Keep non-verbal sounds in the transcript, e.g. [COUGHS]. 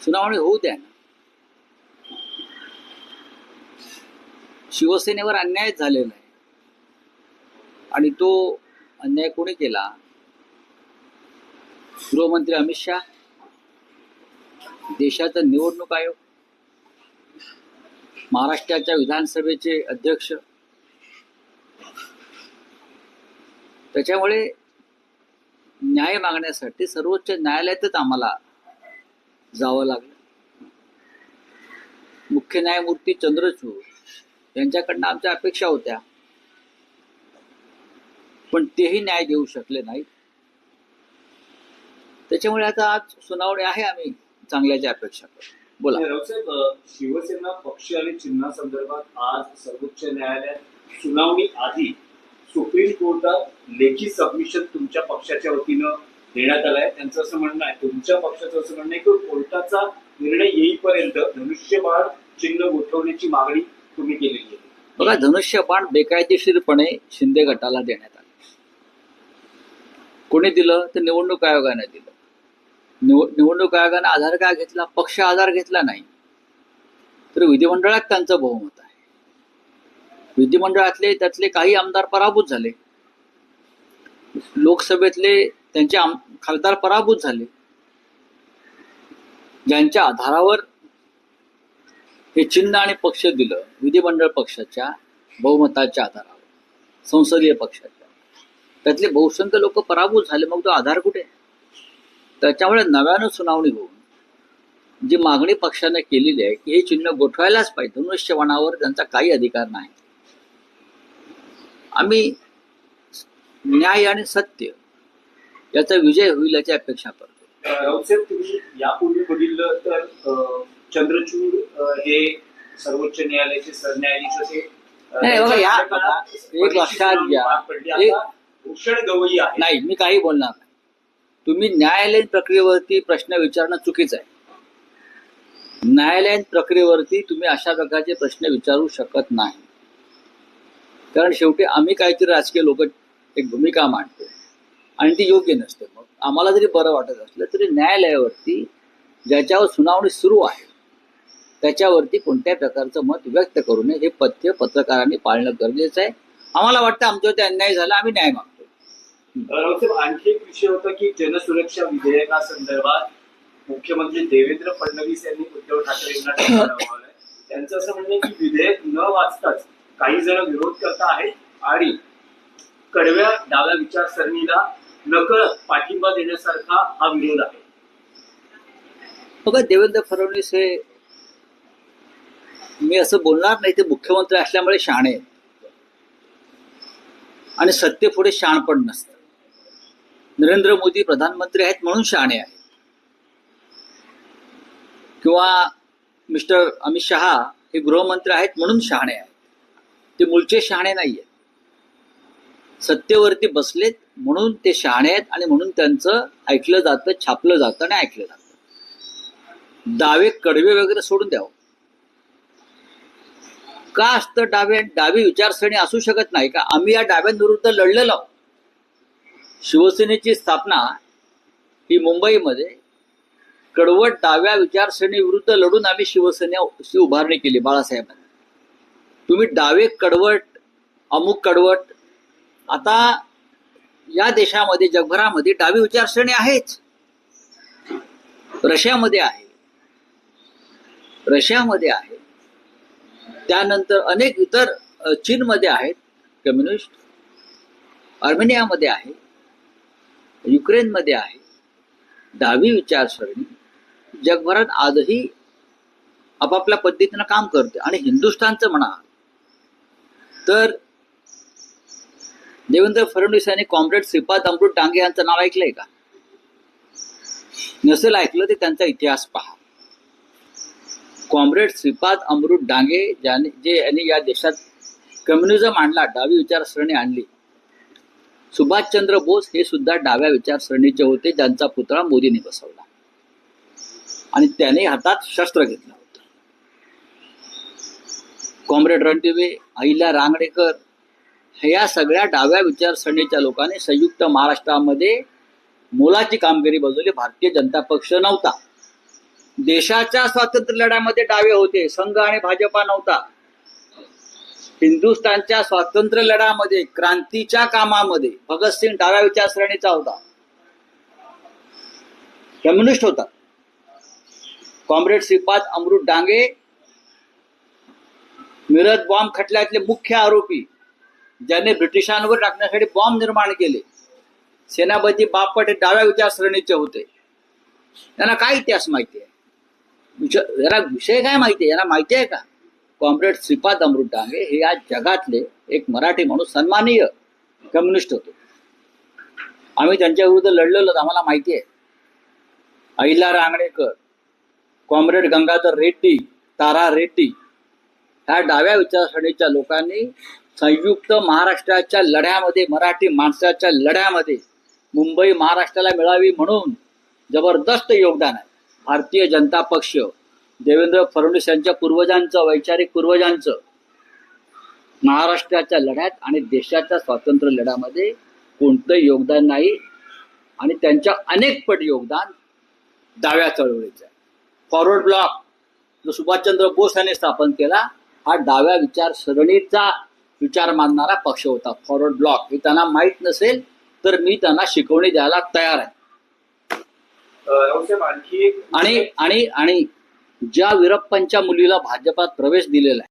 सुनावणी होऊ द्या ना. शिवसेनेवर अन्याय झालेला आहे. आणि तो अन्याय कोणी केला? गृहमंत्री अमित शहा? देशाचा निवडणूक आयोग? महाराष्ट्राच्या विधानसभेचे अध्यक्ष? त्याच्यामुळे न्याय मागण्यासाठी सर्वोच्च न्यायालयातच आम्हाला जावं लागलं. मुख्य न्यायमूर्ती चंद्रचूड यांच्याकडनं आमच्या अपेक्षा होत्या. पण तेही न्याय देऊ शकले नाही त्याच्यामुळे आता आज सुनावणी आहे आम्ही चांगल्याची अपेक्षा करतो बोला. शिवसेना पक्ष आणि चिन्हा संदर्भात आज सर्वोच्च न्यायालयात सुनावणी आधी सुप्रीम कोर्टात लेखी सबमिशन तुमच्या पक्षाच्या वतीनं देण्यात आलाय. त्यांचं असं म्हणणं आहे तुमच्या पक्षाचं असं म्हणणं आहे की कोर्टाचा निर्णय येईपर्यंत धनुष्यबाण चिन्ह गोठवण्याची मागणी तुम्ही केलेली आहे. बघा धनुष्यबाण बेकायदेशीरपणे शिंदे गटाला देण्यात आले. कोणी दिलं? तर निवडणूक आयोगाने दिलं. निवडणूक आयोगाने आधार का घेतला? पक्ष आधार घेतला नाही. तर विधिमंडळात त्यांचं बहुमत आहे. विधिमंडळातले त्यातले काही आमदार पराभूत झाले. लोकसभेतले त्यांचे आम खासदार पराभूत झाले. ज्यांच्या आधारावर हे चिन्ह आणि पक्ष दिलं विधिमंडळ पक्षाच्या बहुमताच्या आधारावर संसदीय पक्षाच्या. त्यातले बहुसंख्य लोक पराभूत झाले मग तो आधार कुठे? त्याच्यामुळे नव्यानं सुनावणी होऊन जी मागणी पक्षाने केलेली आहे की हे चिन्ह गोठवायलाच पाहिजे धनुष्यवाणावर त्यांचा काही अधिकार नाही. आम्ही न्याय आणि सत्य याचा विजय होईल याची अपेक्षा करतो अ, रावसाहेब तुम्ही यापूर्वी बघितलं तर चंद्रचूड हे सर्वोच्च न्यायालयाचे सरन्यायाधीश होते. एक लक्षात घ्या. भूषण गवई आहे. नाही मी काही बोलणार नाही. तुम्ही न्यायालयीन प्रक्रियेवरती प्रश्न विचारणं चुकीचं आहे. न्यायालयीन प्रक्रियेवरती तुम्ही अशा प्रकारचे प्रश्न विचारू शकत नाही. कारण शेवटी आम्ही काहीतरी राजकीय लोक एक भूमिका मांडतो आणि ती योग्य नसते. मग आम्हाला जरी बरं वाटत असलं तरी न्यायालयावरती ज्याच्यावर सुनावणी सुरू आहे त्याच्यावरती कोणत्या प्रकारचं मत व्यक्त करू नये. हे पथ्य पत्रकारांनी पाळणं गरजेचं आहे. आम्हाला वाटतं आमच्यावरती अन्याय झाला आम्ही न्याय मागतो. आणखी एक विषय होता की जनसुरक्षा विधेयकासंदर्भात मुख्यमंत्री देवेंद्र फडणवीस यांनी उद्धव [COUGHS] लावलंय. त्यांचं असं म्हणणं की विधेयक न वाचताच काही जण विरोध करत आहेत आणि कडव्या डाव्या विचारसरणीला नकळत पाठिंबा देण्यासारखा हा विरोध आहे. बघा देवेंद्र फडणवीस हे मी असं बोलणार नाही ते मुख्यमंत्री असल्यामुळे शहाणे आणि सत्य पुढे शहाणपण नसतं नरेंद्र मोदी प्रधानमंत्री आहेत म्हणून शहाणे आहेत. किंवा मिस्टर अमित शहा हे गृहमंत्री आहेत म्हणून शहाणे आहेत. ते मूळचे शहाणे नाही आहेत सत्तेवरती बसलेत म्हणून ते शहाणे आहेत आणि म्हणून त्यांचं ऐकलं जातं छापलं जातं आणि ऐकलं जातं. डावे कडवे वगैरे सोडून द्यावं. का असतं डावे? डावी विचारसरणी असू शकत नाही का आम्ही या डाव्यांविरुद्ध लढलेलो आहोत? शिवसेनेची स्थापना ही मुंबईमध्ये कडवट डाव्या विचारसरणी विरुद्ध लढून आम्ही शिवसेनेची उभारणी केली बाळासाहेबांनी. तुम्ही डावे कडवट अमुक कडवट आता या देशामध्ये जगभरामध्ये डावी विचारसरणी आहेच. रशियामध्ये आहे. रशियामध्ये आहे. त्यानंतर अनेक इतर चीनमध्ये आहेत कम्युनिस्ट. आर्मेनियामध्ये आहे. युक्रेनमध्ये आहे. डावी विचारसरणी जगभरात आजही आपापल्या पद्धतीनं काम करते आणि हिंदुस्थानचं म्हणा. तर देवेंद्र फडणवीस यांनी कॉम्रेड श्रीपाद अमृत डांगे यांचं नाव ऐकलंय का? नसेल ऐकलं ते त्यांचा इतिहास पहा. कॉम्रेड श्रीपाद अमृत डांगे ज्याने जे यांनी या देशात कम्युनिझम आणला डावी विचारसरणी आणली. सुभाषचंद्र बोस हे सुद्धा डाव्या विचारसरणीचे होते ज्यांचा पुतळा मोदींनी बसवला. आणि त्याने हातात शस्त्र घेतलं होतं. कॉम्रेड रणदिवे अहिल्या रांगणेकर ह्या सगळ्या डाव्या विचारसरणीच्या लोकांनी संयुक्त महाराष्ट्रामध्ये मोलाची कामगिरी बजावली. भारतीय जनता पक्ष नव्हता. देशाच्या स्वातंत्र्य लढ्यामध्ये डावे होते. संघ आणि भाजपा नव्हता. हिंदुस्थानच्या स्वातंत्र्य लढ्यामध्ये क्रांतीच्या कामामध्ये भगतसिंग डाव्या विचारसरणीचा होता. कम्युनिस्ट होता. कॉम्रेड श्रीपाद अमृत डांगे मिरज बॉम्ब खटल्यातले मुख्य आरोपी ज्याने ब्रिटिशांवर टाकण्यासाठी बॉम्ब निर्माण केले. सेनापती बापट हे डाव्या विचारसरणीचे होते. त्यांना काय इतिहास माहिती आहे? याला विषय काय माहिती आहे? यांना माहिती आहे का? कॉम्रेड श्रीपाद अमृत डांगे हे या जगातले एक मराठी माणूस सन्माननीय कम्युनिस्ट होते. आम्ही त्यांच्या विरुद्ध लढलेलो आम्हाला माहिती आहे. अहिला रांगणेकर कॉम्रेड गंगाधर रेड्डी तारा रेड्डी ह्या डाव्या विचारसरणीच्या लोकांनी संयुक्त महाराष्ट्राच्या लढ्यामध्ये मराठी माणसाच्या लढ्यामध्ये मुंबई महाराष्ट्राला मिळावी म्हणून जबरदस्त योगदान आहे. भारतीय जनता पक्ष देवेंद्र फडणवीस यांच्या पूर्वजांचं वैचारिक पूर्वजांचं महाराष्ट्राच्या लढ्यात आणि देशाच्या स्वातंत्र्य लढ्यामध्ये कोणतंही योगदान नाही आणि त्यांच्या अनेक पट योगदान डाव्या चळवळीचं आहे. फॉरवर्ड ब्लॉक जो सुभाषचंद्र बोस यांनी स्थापन केला हा डाव्या विचारसरणीचा विचार मानणारा पक्ष होता. फॉरवर्ड ब्लॉक हे त्यांना माहीत नसेल तर मी त्यांना शिकवणी द्यायला तयार आहे. आणि आणि आणि ज्या वीरप्पांच्या मुलीला भाजपात प्रवेश दिलेला आहे